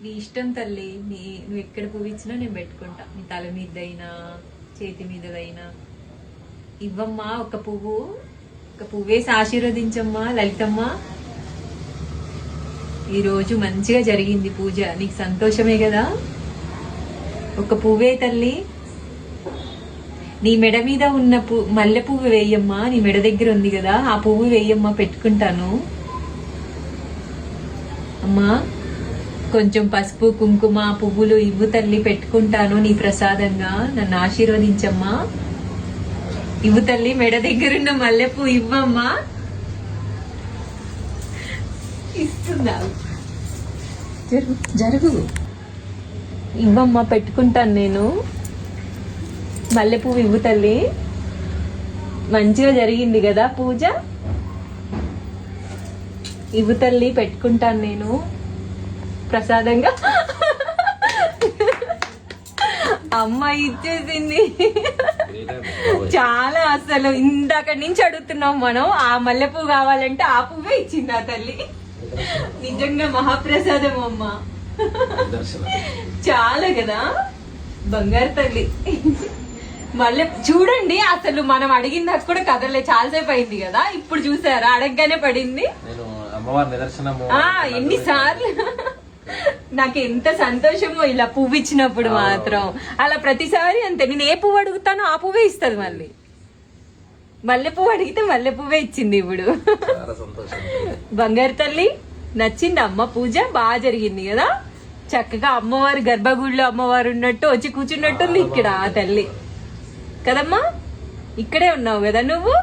నీ ఇష్టం తల్లి నీ నువ్వు ఎక్కడ పువ్వు ఇచ్చినా నేను పెట్టుకుంటా. నీ తల మీదైనా చేతి మీదదైనా. ఇవ్వమ్మా ఒక పువ్వు ఒక పువ్వేసి ఆశీర్వదించమ్మా లలితమ్మ. ఈరోజు మంచిగా జరిగింది పూజ. నీకు సంతోషమే కదా? ఒక పువ్వే తల్లి. నీ మెడ మీద ఉన్న పువ్వు మల్లె పువ్వు వేయమ్మా. నీ మెడ దగ్గర ఉంది కదా ఆ పువ్వు వేయమ్మా పెట్టుకుంటాను. అమ్మా. కొంచెం పసుపు కుంకుమ పువ్వులు ఇవ్వు తల్లి పెట్టుకుంటాను నీ ప్రసాదంగా. నన్ను ఆశీర్వదించమ్మా. ఇవ్వు తల్లి మెడ దగ్గరున్న మల్లెపూ ఇవ్వమ్మా. ఇస్తున్నా జరుగు జరుగు. ఇవ్వమ్మా పెట్టుకుంటాను నేను. మల్లెపూ ఇవ్వు తల్లి. మంచిగా జరిగింది కదా పూజ? ఇవ్వు తల్లి పెట్టుకుంటాను నేను. ప్రసాదంగా. అమ్మ ఇచ్చేసింది. చాలా అసలు ఇందాక నుంచి అడుగుతున్నాం మనం ఆ మల్లెపువ్వు కావాలంటే ఆ పువ్వే ఇచ్చింది ఆ తల్లి. నిజంగా మహాప్రసాదం అమ్మ. చాలా కదా? బంగారు తల్లి. మళ్ళీ చూడండి అసలు మనం అడిగిన దాకా కూడా కదలే చాలాసేపు అయింది కదా? ఇప్పుడు చూసారా? అడగగానే పడింది. ఎన్నిసార్లు? నాకు ఎంత సంతోషమో ఇలా పువ్వు ఇచ్చినప్పుడు మాత్రం. అలా ప్రతిసారి అంతే. నేను ఏ పువ్వు అడుగుతానో ఆ పువ్వే ఇస్తుంది మళ్ళీ. మల్లె పువ్వు అడిగితే మల్లె పువ్వే ఇచ్చింది ఇప్పుడు. బంగారు తల్లి నచ్చింది అమ్మ పూజ బాగా జరిగింది కదా? చక్కగా అమ్మవారి గర్భగుడిలో అమ్మవారు ఉన్నట్టు వచ్చి కూర్చున్నట్టుంది ఇక్కడ ఆ తల్లి. కదమ్మా? ఇక్కడే ఉన్నావు కదా నువ్వు?